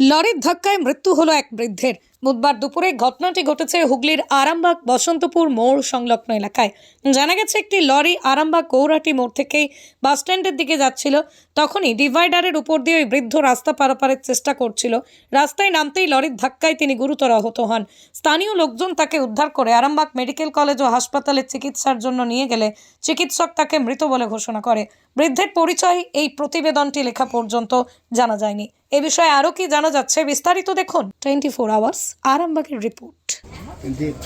লরির ধাক্কায় মৃত্যু হলো এক বৃদ্ধের। বুধবার দুপুরে ঘটনাটি ঘটেছে হুগলির আরামবাগ বসন্তপুর মোড় সংলগ্ন এলাকায়। জানা গেছে, একটি লরি আরামবাগ গৌরাটি মোড় থেকেই বাসস্ট্যান্ডের দিকে যাচ্ছিল। তখনই ডিভাইডারের উপর দিয়ে ওই বৃদ্ধ রাস্তা পারাপারের চেষ্টা করছিল। রাস্তায় নামতেই লরির ধাক্কায় তিনি গুরুতর আহত হন। স্থানীয় লোকজন তাকে উদ্ধার করে আরামবাগ মেডিকেল কলেজ ও হাসপাতালে চিকিৎসার জন্য নিয়ে গেলে চিকিৎসক তাকে মৃত বলে ঘোষণা করে। বৃদ্ধের পরিচয় এই প্রতিবেদনটি লেখা পর্যন্ত জানা যায়নি। এ বিষয়ে আরও কি জানা যাচ্ছে বিস্তারিত দেখুন। Twenty four hours. আরামবাগের রিপোর্ট Indeed.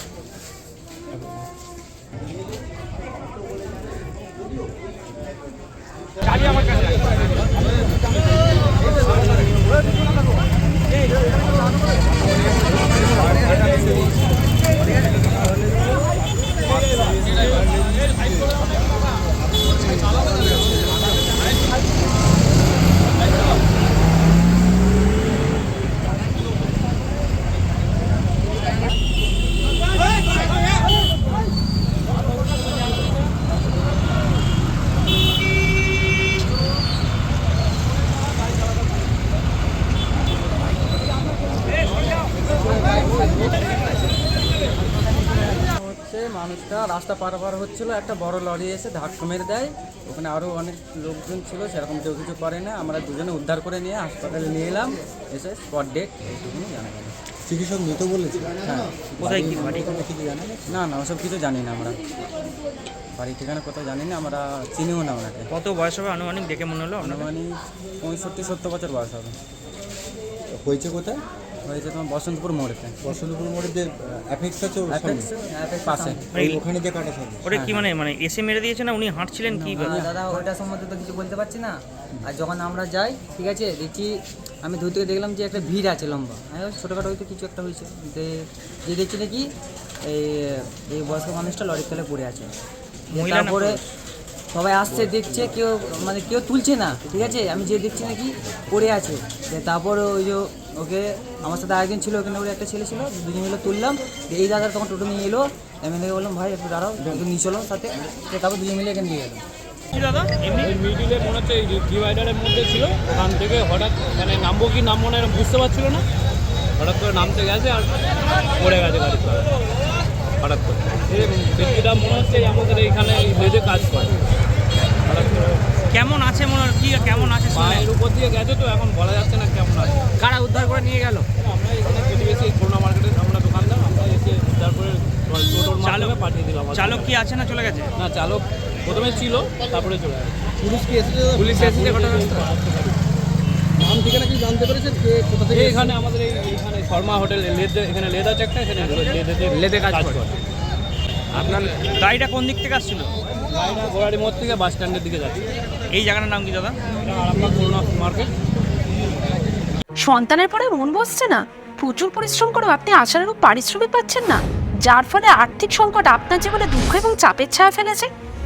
হচ্ছে মানুষটা রাস্তা পারাপার হচ্ছিল একটা বড় লরি এসে ধাক্কা মেরে দেয়। ওখানে আরও অনেক লোকজন ছিল সেরকম কেউ কিছু করে না। আমরা দুজনে উদ্ধার করে নিয়ে হাসপাতালে নিয়ে এলাম। এসে স্পট ডেট এইটুকুনি জানা গেল। চিকিৎসক মৃত বলেছে? হ্যাঁ। কোথায় কি বাড়ি? কিছু জানা? না না ওসব কিছু জানি না আমরা। বাড়ি ঠিকানা কোথাও জানি না আমরা চিনিও না ওনাকে। কত বয়স হবে আনুমানিক দেখে মনে হলো আনুমানিক পঁয়ষট্টি সত্তর বছর বয়স হবে। হয়েছে কোথায়? হয়েছে তোমার বসন্তপুর মোড়েতে বসন্তপুর মোড়ে যে অ্যাপেক্স আছে ওর অ্যাপেক্স অ্যাপেক্স পাশে। ওখানে যে কাটা থাকে ওটা কি মানে মানে এসে মেরে দিয়েছে না উনি হাঁটছিলেন কি দাদা ওইটা সম্বন্ধে তো কিছু বলতে পারছি না। আর যখন আমরা যাই ঠিক আছে দেখছি আমি দূর থেকে দেখলাম যে একটা ভিড় আছে লম্বা। হ্যাঁ ছোটোখাটো হয়তো কিছু একটা হয়েছে। যে- যে দেখছি নাকি এই এই বয়স্ক মানুষটা লরির তলে পড়ে আছে। তারপরে সবাই আসছে দেখছে কেউ মানে কেউ তুলছে না ঠিক আছে? আমি যে দেখছি নাকি পড়ে আছে। তারপর ওই যে ওকে আমার সাথে আরেকজন ছিল ওখানে ওর একটা ছেলে ছিল দুজন মিলে তুললাম এই দাদা তখন টোটো নিয়ে এলো আমি দেখে বললাম ভাই একটু দাঁড়াও একটু নিয়ে চলো সাথে। তারপর দুজন মিলে এখানে নিয়ে গেলাম কি দাদা? এমনি মিডিলে মনে হচ্ছে এই ডিভাইডারের মধ্যে ছিল ওখান থেকে হঠাৎ মানে নামবো কি নামবো না এরকম বুঝতে পারছিল না? হঠাৎ করে নামতে গেছে আর পড়ে গেছে তলায়। হঠাৎ করে। এই ব্যক্তিটা মনে হচ্ছে আমাদের এইখানে কাজ করে। কেমন আছে মনে হয় কি কেমন আছে? পায়ের উপর দিয়ে গেছে তো এখন বলা যাচ্ছে না কেমন আছে। কারা উদ্ধার করে নিয়ে গেল? আমরা এখানে প্রতিবেশী করোনা মার্কেটের আমরা দোকানদার আমরা এসে তারপরে টোটোর মাধ্যমে পাঠিয়ে দিলাম চালক কি আছে না চলে গেছে? না চালক প্রথমে ছিল তারপরে চলে গেছে। পুলিশ কি এসেছে? পুলিশ এসেছে ঘটনাস্থলে। নাম ঠিকানা কি জানতে পেরেছেন? কে কোথা থেকে এখানে আমাদের এই এখানে শর্মা হোটেল লেদ এখানে লেদ আছে একটা এখানে লেদেতে লেদে কাজ করে। আপনার গাড়িটা কোন দিক থেকে আসছিল? গাড়িটা গোড়ারি মোড় থেকে বাস স্ট্যান্ডের দিকে যাচ্ছে। এই জায়গাটার নাম কি দাদা? আরামবাগ মার্কেট সন্তানের পরে মন বসছে না। প্রচুর পরিশ্রম করেও আপনি আশানুরূপ পারিশ্রমিক পাচ্ছেন না। যার ফলে আর্থিক সংকট আপনার জীবনে দুঃখ এবং চাপের ছায়া ফেলেছে।